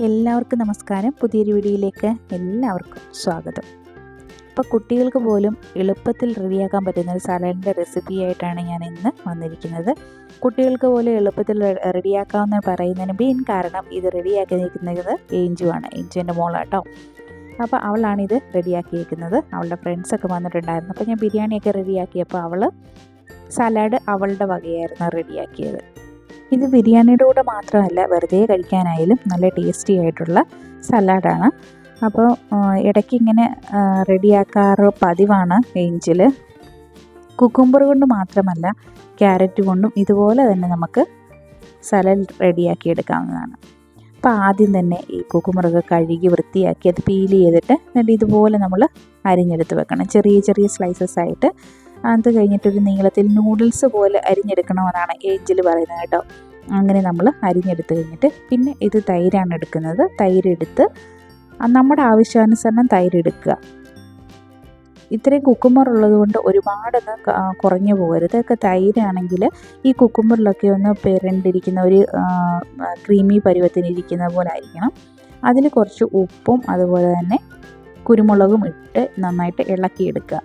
എല്ലാവർക്കും നമസ്കാരം. പുതിയൊരു വീഡിയോയിലേക്ക് എല്ലാവർക്കും സ്വാഗതം. ഇപ്പോൾ കുട്ടികൾക്ക് പോലും എളുപ്പത്തിൽ റെഡിയാക്കാൻ പറ്റുന്ന ഒരു സലാഡിന്റെ റെസിപ്പി ആയിട്ടാണ് ഞാൻ ഇന്ന് വന്നിരിക്കുന്നത്. കുട്ടികൾക്ക് പോലും എളുപ്പത്തിൽ റെഡിയാക്കാമെന്ന് പറയുന്നതിന് മെയിൻ കാരണം ഇത് റെഡിയാക്കി നിൽക്കുന്നത് ഏഞ്ചുവാണ്. ഏഞ്ചുവിന്റെ മോളാട്ടോ. അപ്പോൾ അവളാണിത് റെഡിയാക്കിയിരിക്കുന്നത് അവളുടെ ഫ്രണ്ട്സൊക്കെ വന്നിട്ടുണ്ടായിരുന്നു. അപ്പോൾ ഞാൻ ബിരിയാണിയൊക്കെ റെഡിയാക്കിയപ്പോൾ അവൾ സലാഡ് അവളുടെ വകയായിരുന്നു റെഡിയാക്കിയത്. ഇത് ബിരിയാണിയുടെ കൂടെ മാത്രമല്ല വെറുതെ കഴിക്കാനായാലും നല്ല ടേസ്റ്റി ആയിട്ടുള്ള സലാഡാണ് അപ്പോൾ ഇടയ്ക്ക് ഇങ്ങനെ റെഡിയാക്കാറ് പതിവാണ് എഞ്ചിൽ കുക്കുംബർ കൊണ്ട് മാത്രമല്ല ക്യാരറ്റ് കൊണ്ടും ഇതുപോലെ തന്നെ നമുക്ക് സലാഡ് റെഡിയാക്കി എടുക്കാവുന്നതാണ്. അപ്പോൾ ആദ്യം തന്നെ ഈ കുക്കുംബറൊക്കെ കഴുകി വൃത്തിയാക്കി അത് പീൽ ചെയ്തിട്ട് എന്നിട്ട് ഇതുപോലെ നമ്മൾ അരിഞ്ഞെടുത്ത് വെക്കണം. ചെറിയ ചെറിയ സ്ലൈസസ് ആയിട്ട് അത് കഴിഞ്ഞിട്ടൊരു നീളത്തിൽ നൂഡിൽസ് പോലെ അരിഞ്ഞെടുക്കണമെന്നാണ് ഏഞ്ചിൽ പറയുന്നത് കേട്ടോ. അങ്ങനെ നമ്മൾ അരിഞ്ഞെടുത്ത് കഴിഞ്ഞിട്ട് പിന്നെ ഇത് തൈരാണ് എടുക്കുന്നത്. തൈരെടുത്ത് നമ്മുടെ ആവശ്യാനുസരണം തൈരെടുക്കുക. ഇത്രയും കുക്കുമ്പർ ഉള്ളത് കൊണ്ട് ഒരുപാടൊന്നും കുറഞ്ഞു പോകരുത്. ഒക്കെ തൈരാണെങ്കിൽ ഈ കുക്കുമ്പറിലൊക്കെ ഒന്ന് പെരണ്ടിരിക്കുന്ന ഒരു ക്രീമി പരുവത്തിനിരിക്കുന്ന പോലെ ആയിരിക്കണം. അതിൽ കുറച്ച് ഉപ്പും അതുപോലെ തന്നെ കുരുമുളകും ഇട്ട് നന്നായിട്ട് ഇളക്കിയെടുക്കുക.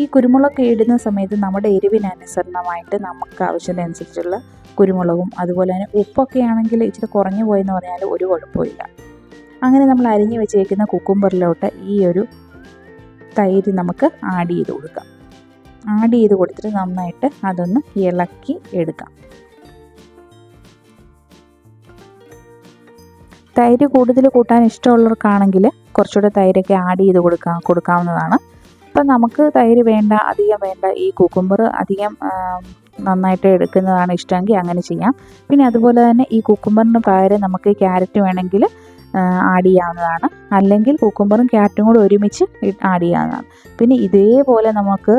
ഈ കുരുമുളക് ഇടുന്ന സമയത്ത് നമ്മുടെ എരിവിനനുസരണമായിട്ട് നമുക്ക് ആവശ്യത്തിനനുസരിച്ചുള്ള കുരുമുളകും അതുപോലെ തന്നെ ഉപ്പൊക്കെ ആണെങ്കിൽ ഇച്ചിരി കുറഞ്ഞു പോയെന്ന് പറഞ്ഞാൽ ഒരു കുഴപ്പമില്ല അങ്ങനെ നമ്മൾ അരിഞ്ഞു വെച്ചേക്കുന്ന കുക്കുംബറിലോട്ട് ഈ ഒരു തൈര് നമുക്ക് ആഡ് ചെയ്ത് കൊടുക്കാം. ആഡ് ചെയ്ത് കൊടുത്തിട്ട് നന്നായിട്ട് അതൊന്ന് ഇളക്കി എടുക്കാം. തൈര് കൂടുതൽ കൂട്ടാൻ ഇഷ്ടമുള്ളവർക്കാണെങ്കിൽ കുറച്ചുകൂടെ തൈരൊക്കെ ആഡ് ചെയ്ത് കൊടുക്കാം കൊടുക്കാവുന്നതാണ്. അപ്പം നമുക്ക് തൈര് വേണ്ട അധികം വേണ്ട ഈ കുക്കുംബർ അധികം നന്നായിട്ട് എടുക്കുന്നതാണ് ഇഷ്ടമെങ്കിൽ അങ്ങനെ ചെയ്യാം. പിന്നെ അതുപോലെ തന്നെ ഈ കുക്കുംബറിന് പകരം നമുക്ക് ക്യാരറ്റ് വേണമെങ്കിൽ ആഡ് ചെയ്യാവുന്നതാണ്. അല്ലെങ്കിൽ കുക്കുംബറും ക്യാരറ്റും കൂടെ ഒരുമിച്ച് ആഡ് ചെയ്യാവുന്നതാണ്. പിന്നെ ഇതേപോലെ നമുക്ക്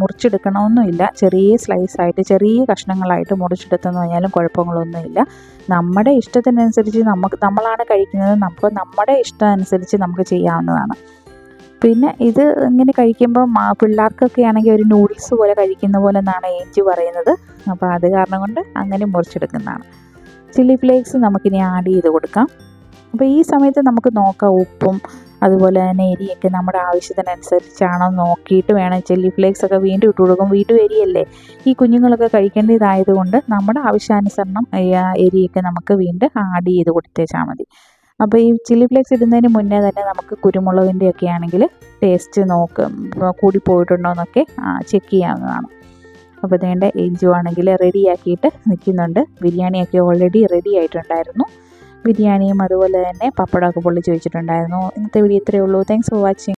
മുറിച്ചെടുക്കണമെന്നില്ല ചെറിയ സ്ലൈസ് ആയിട്ട് ചെറിയ കഷ്ണങ്ങളായിട്ട് മുറിച്ചെടുത്തെന്ന് പറഞ്ഞാലും കുഴപ്പങ്ങളൊന്നുമില്ല. നമ്മുടെ ഇഷ്ടത്തിനനുസരിച്ച് നമുക്ക് നമ്മളാണ് കഴിക്കുന്നത്. നമുക്ക് നമ്മുടെ ഇഷ്ടം അനുസരിച്ച് നമുക്ക് ചെയ്യാവുന്നതാണ്. പിന്നെ ഇത് ഇങ്ങനെ കഴിക്കുമ്പോൾ പിള്ളേർക്കൊക്കെ ആണെങ്കിൽ ഒരു നൂഡിൽസ് പോലെ കഴിക്കുന്ന പോലെ എന്നാണ് ഏഞ്ച് പറയുന്നത്. അപ്പോൾ അത് കാരണം കൊണ്ട് അങ്ങനെ മുറിച്ചെടുക്കുന്നതാണ്. ചില്ലി ഫ്ലേക്സ് നമുക്കിനി ആഡ് ചെയ്ത് കൊടുക്കാം. അപ്പോൾ ഈ സമയത്ത് നമുക്ക് നോക്കാം ഉപ്പും അതുപോലെ തന്നെ എരിയൊക്കെ നമ്മുടെ ആവശ്യത്തിനനുസരിച്ചാണോ നോക്കിയിട്ട് വേണം. ചില്ലി ഫ്ലേക്സ് ഒക്കെ വീണ്ടും ഇട്ട് കൊടുക്കും. വീണ്ടും എരിയല്ലേ? ഈ കുഞ്ഞുങ്ങളൊക്കെ കഴിക്കേണ്ടതായതുകൊണ്ട് നമ്മുടെ ആവശ്യാനുസരണം എരിയൊക്കെ നമുക്ക് വീണ്ടും ആഡ് ചെയ്ത് കൊടുത്തേച്ചാൽ മതി. അപ്പോൾ ഈ ചില്ലി ഫ്ലേക്സ് ഇടുന്നതിന് മുന്നേ തന്നെ നമുക്ക് കുരുമുളകിന്റെ ഒക്കെ ആണെങ്കിൽ ടേസ്റ്റ് നോക്ക് കൂടി പോയിട്ടുണ്ടോ എന്നൊക്കെ ചെക്ക് ചെയ്യാവുന്നതാണ്. അപ്പോൾ ഇതേണ്ട എഞ്ചു ആണെങ്കിൽ റെഡിയാക്കിയിട്ട് നിൽക്കുന്നുണ്ട്. ബിരിയാണിയൊക്കെ ഓൾറെഡി റെഡി ആയിട്ടുണ്ടായിരുന്നു. ബിരിയാണിയും അതുപോലെ തന്നെ പപ്പടമൊക്കെ പൊള്ളിച്ച് വെച്ചിട്ടുണ്ടായിരുന്നു. ഇന്നത്തെ വീഡിയോ ഇത്രയേ ഉള്ളൂ. Thanks for watching